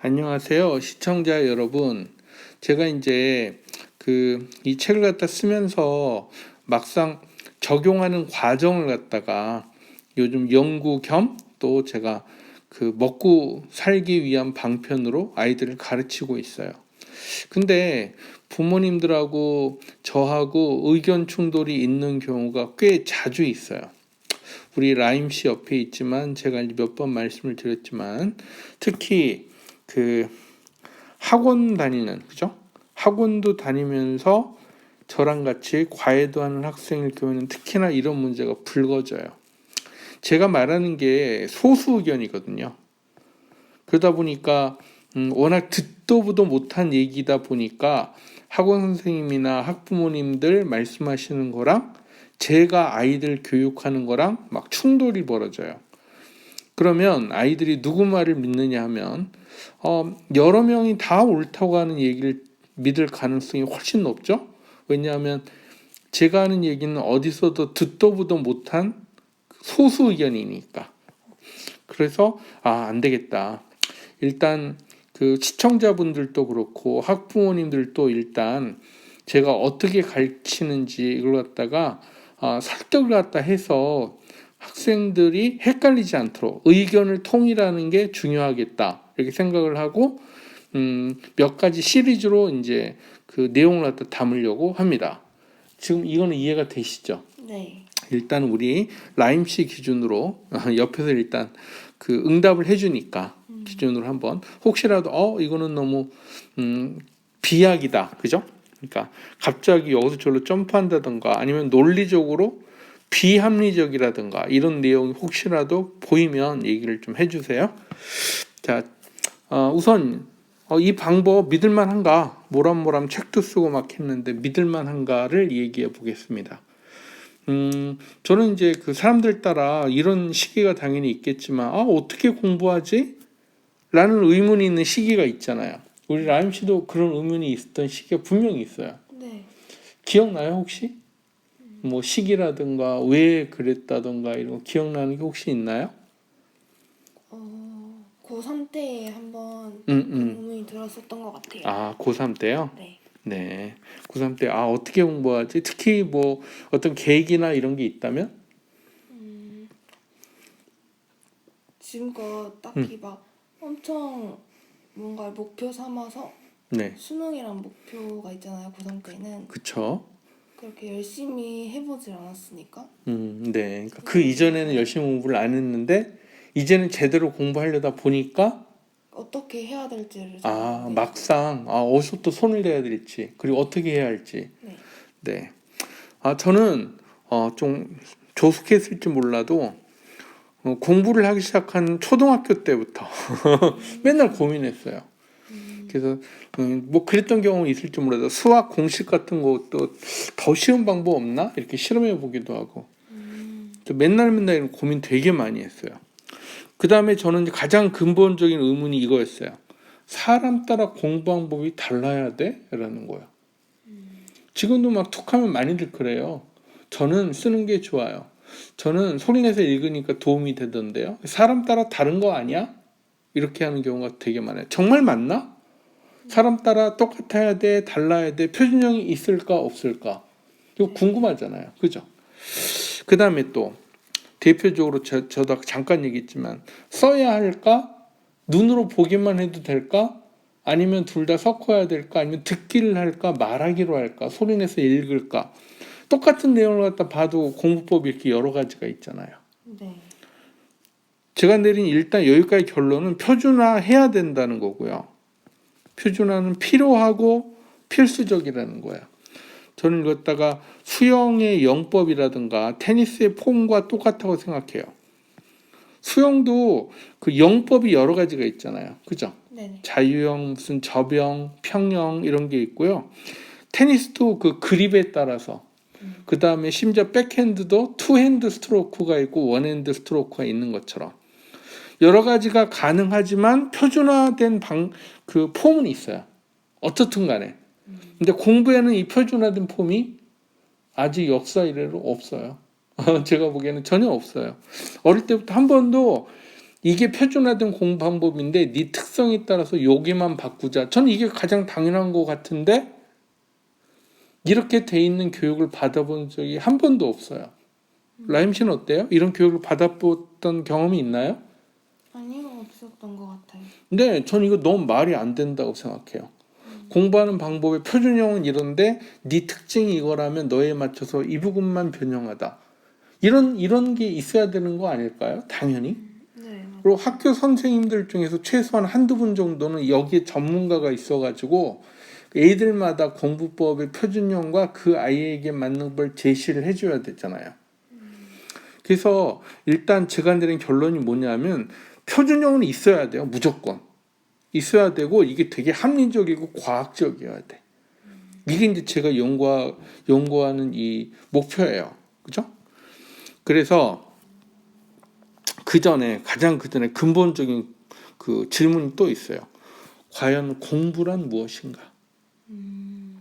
안녕하세요. 시청자 여러분. 제가 이제 그 이 책을 갖다 쓰면서 막상 적용하는 과정을 갖다가 요즘 연구 겸 또 제가 그 먹고 살기 위한 방편으로 아이들을 가르치고 있어요. 근데 부모님들하고 저하고 의견 충돌이 있는 경우가 꽤 자주 있어요. 우리 라임 씨 옆에 있지만 제가 몇 번 말씀을 드렸지만 특히 그 학원 다니는 그죠? 학원도 다니면서 저랑 같이 과외도 하는 학생일 경우에는 특히나 이런 문제가 불거져요. 제가 말하는 게 소수 의견이거든요. 그러다 보니까 음, 워낙 듣도 보도 못한 얘기다 보니까 학원 선생님이나 학부모님들 말씀하시는 거랑 제가 아이들 교육하는 거랑 막 충돌이 벌어져요. 그러면 아이들이 누구 말을 믿느냐 하면 어, 여러 명이 다 옳다고 하는 얘기를 믿을 가능성이 훨씬 높죠. 왜냐하면 제가 하는 얘기는 어디서도 듣도 보도 못한 소수 의견이니까. 그래서 아, 안 되겠다. 일단 그 시청자분들도 그렇고 학부모님들도 일단 제가 어떻게 가르치는지 이걸 갖다가 아, 설득을 갖다 해서 학생들이 헷갈리지 않도록 의견을 통일하는 게 중요하겠다 이렇게 생각을 하고 음, 몇 가지 시리즈로 이제 그 내용을 갖다 담으려고 합니다. 지금 이거는 이해가 되시죠? 네. 일단 우리 라임 씨 기준으로 옆에서 일단 그 응답을 해주니까 기준으로 한번 혹시라도 어 이거는 너무 음 비약이다 그죠? 그러니까 갑자기 여기서 저로 점프한다던가 아니면 논리적으로 비합리적이라든가 이런 내용이 혹시라도 보이면 얘기를 좀 해주세요. 자 어, 우선 어, 이 방법 믿을만한가 모람모람 책도 쓰고 막 했는데 믿을만한가를 얘기해 보겠습니다. 음, 저는 이제 그 사람들 따라 이런 시기가 당연히 있겠지만, 아, 어떻게 공부하지? 라는 의문이 있는 시기가 있잖아요. 우리 라임 씨도 그런 의문이 있었던 시기가 분명히 있어요. 네. 기억나요, 혹시? 뭐 시기라든가 왜 그랬다든가 이런 거 기억나는 게 혹시 있나요? 어, 고3 때 한번 음, 음. 고민이 들었었던 것 같아요. 아, 고3 때요? 네. 네. 고3 때, 아, 어떻게 공부하지? 특히 뭐 어떤 계획이나 이런 게 있다면? 음, 지금껏 딱히 음. 막 엄청 뭔가 목표 삼아서 네. 수능이란 목표가 있잖아요. 고3 때는 그쵸. 그렇게 열심히 해보질 않았으니까. 음, 네. 그러니까 그 이전에는 열심히 공부를 안 했는데 이제는 제대로 공부하려다 보니까 어떻게 해야 될지를 잘 아 모르겠어요. 막상 아 어디서 또 손을 대야 될지 그리고 어떻게 해야 할지 네. 네. 아 저는 어 좀 조숙했을지 몰라도 어, 공부를 하기 시작한 초등학교 때부터 맨날 고민했어요. 그래서 음, 뭐 그랬던 경우는 있을지 몰라도 수학 공식 같은 것도 더 쉬운 방법 없나 이렇게 실험해 보기도 하고 음, 저 맨날 맨날 이런 고민 되게 많이 했어요. 그 다음에 저는 가장 근본적인 의문이 이거였어요. 사람 따라 공부 방법이 달라야 돼? 라는 거예요. 지금도 막 툭하면 많이들 그래요. 저는 쓰는 게 좋아요. 저는 소리내서 읽으니까 도움이 되던데요. 사람 따라 다른 거 아니야? 이렇게 하는 경우가 되게 많아요. 정말 맞나? 사람 따라 똑같아야 돼, 달라야 돼, 표준형이 있을까, 없을까? 이거 궁금하잖아요. 그죠? 그 다음에 또, 대표적으로 저, 저도 잠깐 얘기했지만 써야 할까? 눈으로 보기만 해도 될까? 아니면 둘 다 섞어야 될까? 아니면 듣기를 할까? 말하기로 할까? 소리내서 읽을까? 똑같은 내용을 갖다 봐도 공부법이 이렇게 여러 가지가 있잖아요. 네. 제가 내린 일단 여기까지 결론은 표준화해야 된다는 거고요. 표준화는 필요하고 필수적이라는 거예요. 저는 이것다가 수영의 영법이라든가 테니스의 폼과 똑같다고 생각해요. 수영도 그 영법이 여러 가지가 있잖아요. 그죠? 네네. 자유형, 무슨 접영, 평영 이런 게 있고요. 테니스도 그 그립에 따라서 그 다음에 심지어 백핸드도 투핸드 스트로크가 있고 원핸드 스트로크가 있는 것처럼 여러 가지가 가능하지만 표준화된 방 그 폼은 있어요. 어떻든 간에. 근데 공부에는 이 표준화된 폼이 아직 역사 이래로 없어요. 제가 보기에는 전혀 없어요. 어릴 때부터 한 번도 이게 표준화된 공부 방법인데 네 특성에 따라서 여기만 바꾸자. 저는 이게 가장 당연한 것 같은데 이렇게 돼 있는 교육을 받아본 적이 한 번도 없어요. 라임 씨는 어때요? 이런 교육을 받아봤던 경험이 있나요? 아니요 없었던 것. 근데 전 이거 너무 말이 안 된다고 생각해요. 공부하는 방법의 표준형은 이런데 네 특징이 이거라면 너에 맞춰서 이 부분만 변형하다. 이런 이런 게 있어야 되는 거 아닐까요? 당연히. 네 맞- 그리고 학교 선생님들 중에서 최소한 한두 분 정도는 여기에 전문가가 있어 가지고 애들마다 공부법의 표준형과 그 아이에게 맞는 걸 제시를 해 줘야 되잖아요. 그래서 일단 제가 내린 결론이 뭐냐면 표준형은 있어야 돼요. 무조건. 있어야 되고 이게 되게 합리적이고 과학적이어야 돼. 이게 이제 제가 연구하, 연구하는 이 목표예요. 그죠? 그래서 그 전에 가장 그 전에 근본적인 그 질문이 또 있어요. 과연 공부란 무엇인가? 음,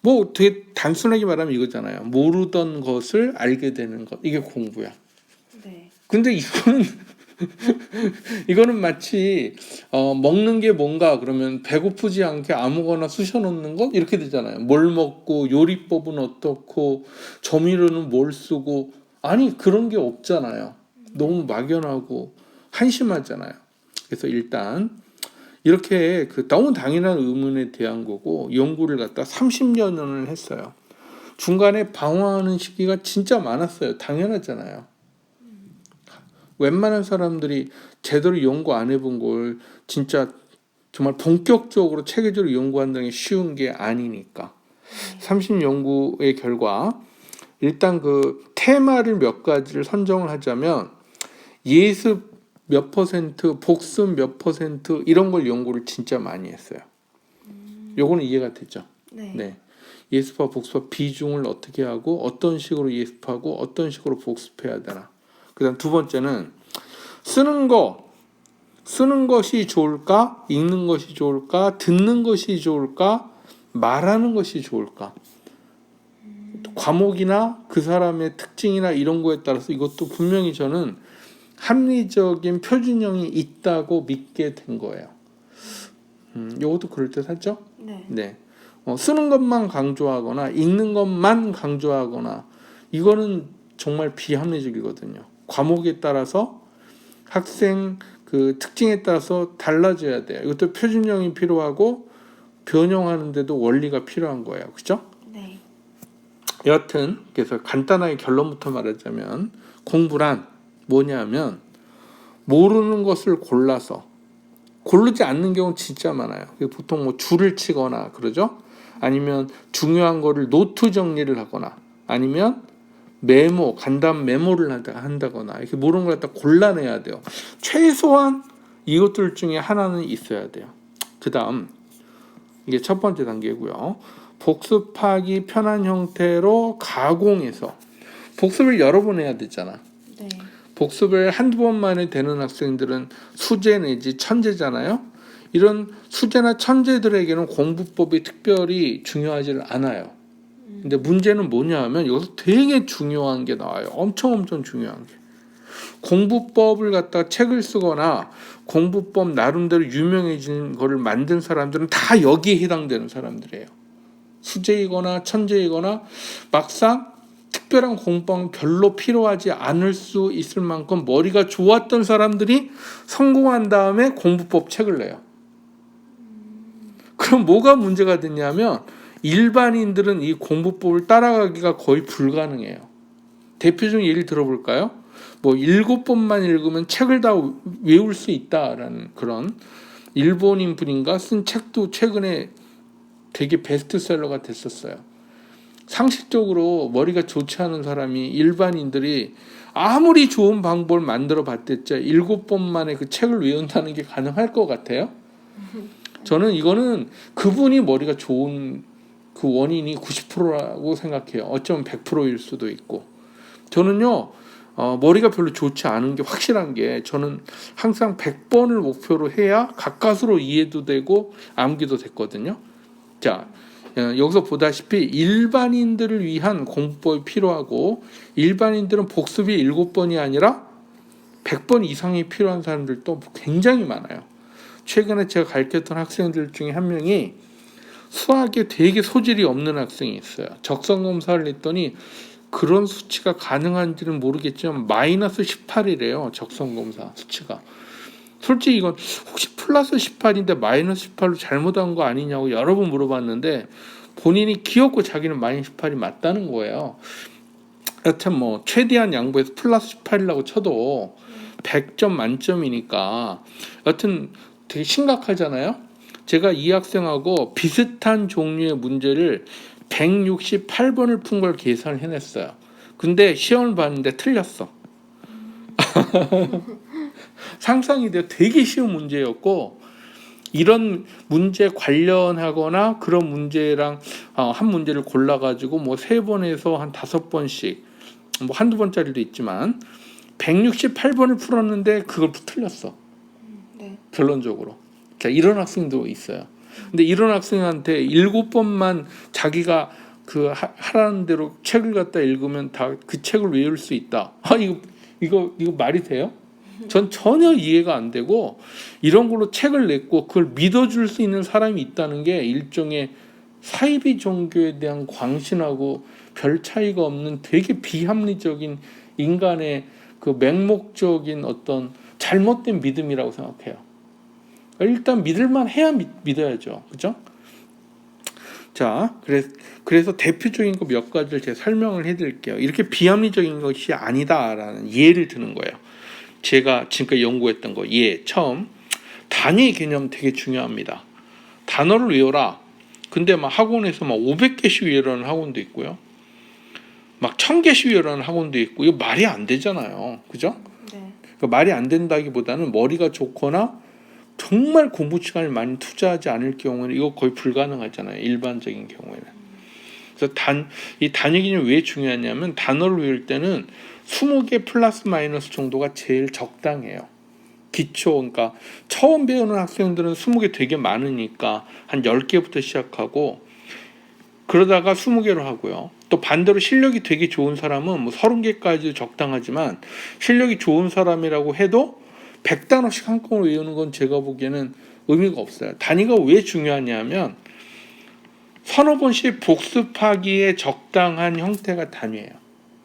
뭐 되게 단순하게 말하면 이거잖아요. 모르던 것을 알게 되는 것 이게 공부야. 네. 근데 이거는 이거는 마치 어, 먹는 게 뭔가 그러면 배고프지 않게 아무거나 쑤셔 놓는 것 이렇게 되잖아요. 뭘 먹고 요리법은 어떻고 조미료는 뭘 쓰고 아니 그런 게 없잖아요. 너무 막연하고 한심하잖아요. 그래서 일단 이렇게 그 너무 당연한 의문에 대한 거고 연구를 갖다 30여 년을 했어요. 중간에 방황하는 시기가 진짜 많았어요. 당연하잖아요. 웬만한 사람들이 제대로 연구 안 해본 걸 진짜 정말 본격적으로 체계적으로 연구한다는 게 쉬운 게 아니니까. 30 연구의 결과 일단 그 테마를 몇 가지를 선정을 하자면 예습 몇 퍼센트, 복습 몇 퍼센트 이런 걸 연구를 진짜 많이 했어요. 요거는 이해가 되죠. 네. 네. 예습과 복습과 비중을 어떻게 하고 어떤 식으로 예습하고 어떤 식으로 복습해야 되나. 그다음 두 번째는 쓰는 거 쓰는 것이 좋을까? 읽는 것이 좋을까? 듣는 것이 좋을까? 말하는 것이 좋을까? 또 과목이나 그 사람의 특징이나 이런 거에 따라서 이것도 분명히 저는 합리적인 표준형이 있다고 믿게 된 거예요. 음, 이것도 그럴 듯하죠? 네. 네. 어, 쓰는 것만 강조하거나 읽는 것만 강조하거나 이거는 정말 비합리적이거든요. 과목에 따라서 학생 그 특징에 따라서 달라져야 돼요. 이것도 표준형이 필요하고 변형하는데도 원리가 필요한 거예요. 그죠? 네. 여하튼 그래서 간단하게 결론부터 말하자면 공부란 뭐냐면 모르는 것을 골라서 고르지 않는 경우는 진짜 많아요. 보통 뭐 줄을 치거나 그러죠. 아니면 중요한 거를 노트 정리를 하거나 아니면 메모 간단 메모를 한다- 한다거나 이렇게 모르는 걸 갖다 골라내야 돼요. 최소한 이것들 중에 하나는 있어야 돼요. 그 다음 이게 첫 번째 단계고요. 복습하기 편한 형태로 가공해서 복습을 여러 번 해야 되잖아. 네. 복습을 한두 번만에 되는 학생들은 수재 내지 천재잖아요. 이런 수재나 천재들에게는 공부법이 특별히 중요하지를 않아요. 근데 문제는 뭐냐 하면 여기서 되게 중요한 게 나와요. 엄청 엄청 중요한 게. 공부법을 갖다 책을 쓰거나 공부법 나름대로 유명해진 거를 만든 사람들은 다 여기에 해당되는 사람들이에요. 수재이거나 천재이거나 막상 특별한 공부법은 별로 필요하지 않을 수 있을 만큼 머리가 좋았던 사람들이 성공한 다음에 공부법 책을 내요. 그럼 뭐가 문제가 됐냐면 일반인들은 이 공부법을 따라가기가 거의 불가능해요. 대표적인 예를 들어볼까요? 뭐 일곱 번만 읽으면 책을 다 외울 수 있다라는 그런 일본인 분인가 쓴 책도 최근에 되게 베스트셀러가 됐었어요. 상식적으로 머리가 좋지 않은 사람이 일반인들이 아무리 좋은 방법을 만들어 봤댔자 일곱 번 만에 그 책을 외운다는 게 가능할 것 같아요? 저는 이거는 그분이 머리가 좋은 그 원인이 90%라고 생각해요. 어쩌면 100%일 수도 있고. 저는요, 어, 머리가 별로 좋지 않은 게 확실한 게 저는 항상 100번을 목표로 해야 가까스로 이해도 되고 암기도 됐거든요. 자, 어, 여기서 보다시피 일반인들을 위한 공부법이 필요하고 일반인들은 복습이 일곱 번이 아니라 100번 이상이 필요한 사람들도 굉장히 많아요. 최근에 제가 가르쳤던 학생들 중에 한 명이 수학에 되게 소질이 없는 학생이 있어요. 적성 검사를 했더니 그런 수치가 가능한지는 모르겠지만 마이너스 18이래요. 적성 검사 수치가. 솔직히 이건 혹시 플러스 18인데 마이너스 18로 잘못한 거 아니냐고 여러 번 물어봤는데 본인이 귀엽고 자기는 마이너스 18이 맞다는 거예요. 여튼 뭐 최대한 양보해서 플러스 18이라고 쳐도 100점 만점이니까 여튼 되게 심각하잖아요. 제가 이 학생하고 비슷한 종류의 문제를 168번을 푼 걸 계산을 해냈어요. 근데 시험을 봤는데 틀렸어. 상상이 돼 되게 쉬운 문제였고 이런 문제 관련하거나 그런 문제랑 어, 한 문제를 골라가지고 뭐 세 번에서 한 다섯 번씩 뭐 한두 번짜리도 있지만 168번을 풀었는데 그걸 틀렸어. 네. 결론적으로. 자, 이런 학생도 있어요. 근데 이런 학생한테 일곱 번만 자기가 그 하- 하라는 대로 책을 갖다 읽으면 다 그 책을 외울 수 있다. 아 이거 이거 이거 말이 돼요? 전 전혀 이해가 안 되고 이런 걸로 책을 냈고 그걸 믿어줄 수 있는 사람이 있다는 게 일종의 사이비 종교에 대한 광신하고 별 차이가 없는 되게 비합리적인 인간의 그 맹목적인 어떤 잘못된 믿음이라고 생각해요. 일단 믿을만 해야 믿, 믿어야죠. 그죠? 자, 그래서, 그래서 대표적인 거 몇 가지를 제가 설명을 해드릴게요. 이렇게 비합리적인 것이 아니다라는 예를 드는 거예요. 제가 지금까지 연구했던 거, 예, 처음. 단위 개념 되게 중요합니다. 단어를 외워라. 근데 막 학원에서 막 500개씩 외우라는 학원도 있고요. 막 1000개씩 외우라는 학원도 있고, 이거 말이 안 되잖아요. 그죠? 네. 그 말이 안 된다기보다는 머리가 좋거나 정말 공부 시간을 많이 투자하지 않을 경우는 이거 거의 불가능하잖아요. 일반적인 경우에는. 그래서 단 이 단위 개념이 왜 중요하냐면 단어를 외울 때는 20개 플러스 마이너스 정도가 제일 적당해요. 기초 그러니까 처음 배우는 학생들은 20개 되게 많으니까 한 10개부터 시작하고 그러다가 20개로 하고요. 또 반대로 실력이 되게 좋은 사람은 뭐 30개까지 적당하지만 실력이 좋은 사람이라고 해도 100단어씩 한꺼번에 외우는 건 제가 보기에는 의미가 없어요. 단위가 왜 중요하냐면 서너 번씩 복습하기에 적당한 형태가 단위예요.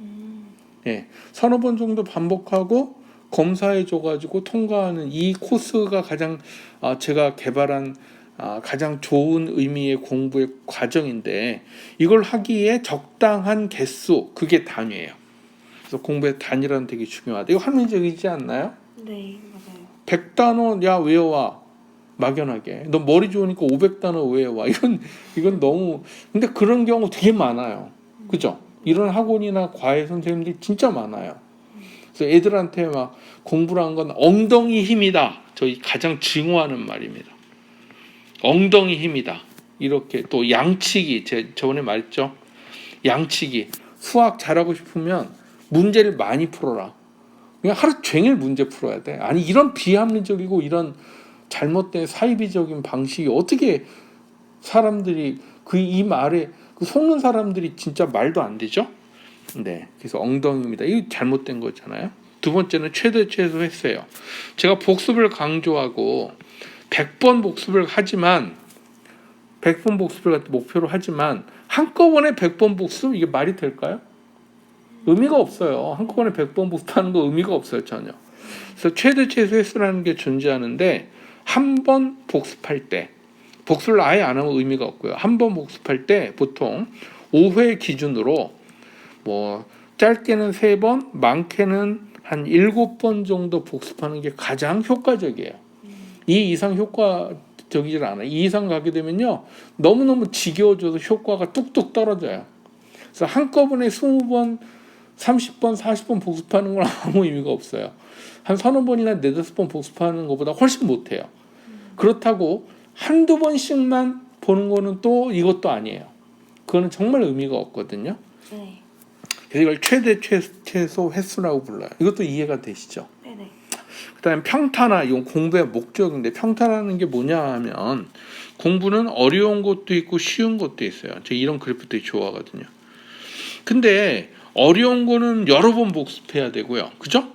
음. 예, 서너 번 정도 반복하고 검사해 줘가지고 통과하는 이 코스가 가장 아, 제가 개발한 아, 가장 좋은 의미의 공부의 과정인데 이걸 하기에 적당한 개수 그게 단위예요. 그래서 공부의 단위라는 되게 중요하다. 이거 합리적이지 않나요? 네, 맞아요. 100단어 야 외워와? 막연하게. 너 머리 좋으니까 500단어 외워와? 이건 이건 너무 근데 그런 경우 되게 많아요. 그죠? 이런 학원이나 과외 선생님들이 진짜 많아요. 그래서 애들한테 막 공부를 한건 엉덩이 힘이다. 저희 가장 증오하는 말입니다. 엉덩이 힘이다. 이렇게 또 양치기. 제 저번에 말했죠? 양치기. 수학 잘하고 싶으면 문제를 많이 풀어라 그냥 하루 종일 문제 풀어야 돼. 아니 이런 비합리적이고 이런 잘못된 사이비적인 방식이 어떻게 사람들이 그 이 말에 그 속는 사람들이 진짜 말도 안 되죠? 네, 그래서 엉덩이입니다. 이거 잘못된 거잖아요. 두 번째는 최대 최소 했어요. 제가 복습을 강조하고 100번 복습을 하지만 100번 복습을 목표로 하지만 한꺼번에 100번 복습 이게 말이 될까요? 의미가 없어요. 한꺼번에 100번 복습하는 거 의미가 없어요, 전혀. 그래서 최대 최소 횟수라는 게 존재하는데 한 번 복습할 때 복습을 아예 안 하면 의미가 없고요. 한 번 복습할 때 보통 5회 기준으로 뭐 짧게는 3번, 많게는 한 7번 정도 복습하는 게 가장 효과적이에요. 이 이상 효과적이질 않아요. 이 이상 가게 되면요. 너무너무 지겨워져서 효과가 뚝뚝 떨어져요. 그래서 한꺼번에 20번 30번, 40번 복습하는 건 아무 의미가 없어요. 한 서너 번이나 네다섯 번 복습하는 것보다 훨씬 못해요. 그렇다고 한두 번씩만 보는 거는 또 이것도 아니에요. 그거는 정말 의미가 없거든요. 네. 그래서 이걸 최대 최, 최소 횟수라고 불러요. 이것도 이해가 되시죠? 네네. 그다음에 평탄화 이건 공부의 목적인데 평탄화는 게 뭐냐 하면 공부는 어려운 것도 있고 쉬운 것도 있어요. 제가 이런 그래프 되게 좋아하거든요. 근데 어려운 거는 여러 번 복습해야 되고요. 그죠?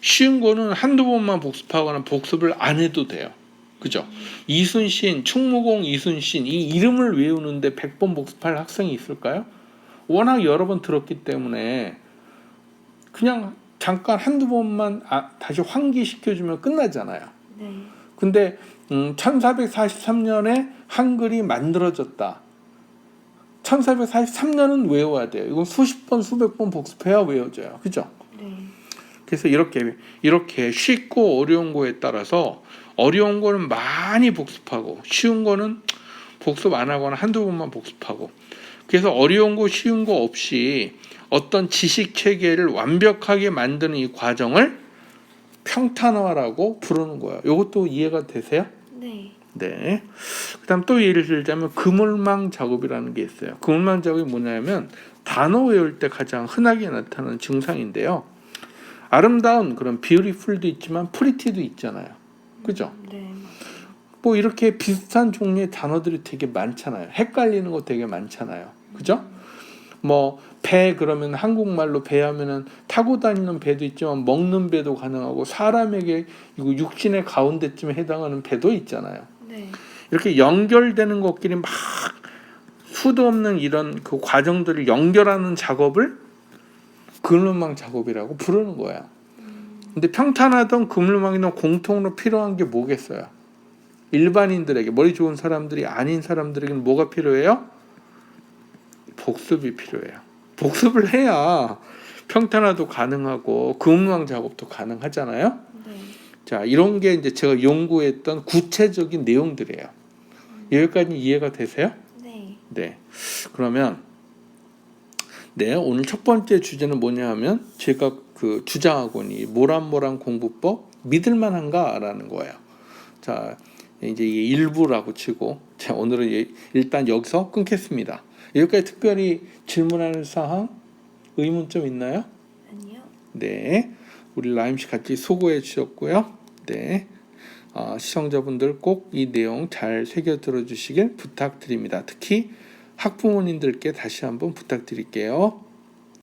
쉬운 거는 한두 번만 복습하거나 복습을 안 해도 돼요. 그죠? 이순신, 충무공 이순신 이 이름을 외우는데 100번 복습할 학생이 있을까요? 워낙 여러 번 들었기 때문에 그냥 잠깐 한두 번만 아, 다시 환기시켜주면 끝나잖아요. 네. 근데 음, 1443년에 한글이 만들어졌다. 1443년은 외워야 돼요. 이건 수십 번, 수백 번 복습해야 외워져요. 그죠? 네. 그래서 이렇게 이렇게 쉽고 어려운 거에 따라서 어려운 거는 많이 복습하고 쉬운 거는 복습 안 하거나 한두 번만 복습하고 그래서 어려운 거 쉬운 거 없이 어떤 지식 체계를 완벽하게 만드는 이 과정을 평탄화라고 부르는 거예요. 이것도 이해가 되세요? 네. 네. 그다음 또 예를 들자면 그물망 작업이라는 게 있어요. 그물망 작업이 뭐냐면 단어 외울 때 가장 흔하게 나타나는 증상인데요. 아름다운 그런 beautiful도 있지만 pretty도 있잖아요. 그죠? 네. 뭐 이렇게 비슷한 종류의 단어들이 되게 많잖아요. 헷갈리는 거 되게 많잖아요. 그죠? 뭐 배 그러면 한국말로 배 하면은 타고 다니는 배도 있지만 먹는 배도 가능하고 사람에게 이거 육신의 가운데쯤에 해당하는 배도 있잖아요. 네. 이렇게 연결되는 것끼리 막 수도 없는 이런 그 과정들을 연결하는 작업을 그물망 작업이라고 부르는 거야. 근데 평탄하던 그물망이는 공통으로 필요한 게 뭐겠어요? 일반인들에게 머리 좋은 사람들이 아닌 사람들에게는 뭐가 필요해요? 복습이 필요해요. 복습을 해야 평탄화도 가능하고 그물망 작업도 가능하잖아요. 네. 자, 이런 게 이제 제가 연구했던 구체적인 내용들이에요. 여기까지 이해가 되세요? 네. 네. 그러면 네, 오늘 첫 번째 주제는 뭐냐 하면 제가 그 주장하고니 모란모란 공부법 믿을 만한가라는 거예요. 자, 이제 일부라고 치고 자, 오늘은 예- 일단 여기서 끊겠습니다. 여기까지 특별히 질문하는 사항, 의문점 있나요? 아니요. 네, 우리 라임 씨 같이 수고해 주셨고요. 네, 어, 시청자분들 꼭 이 내용 잘 새겨 들어주시길 부탁드립니다. 특히 학부모님들께 다시 한번 부탁드릴게요.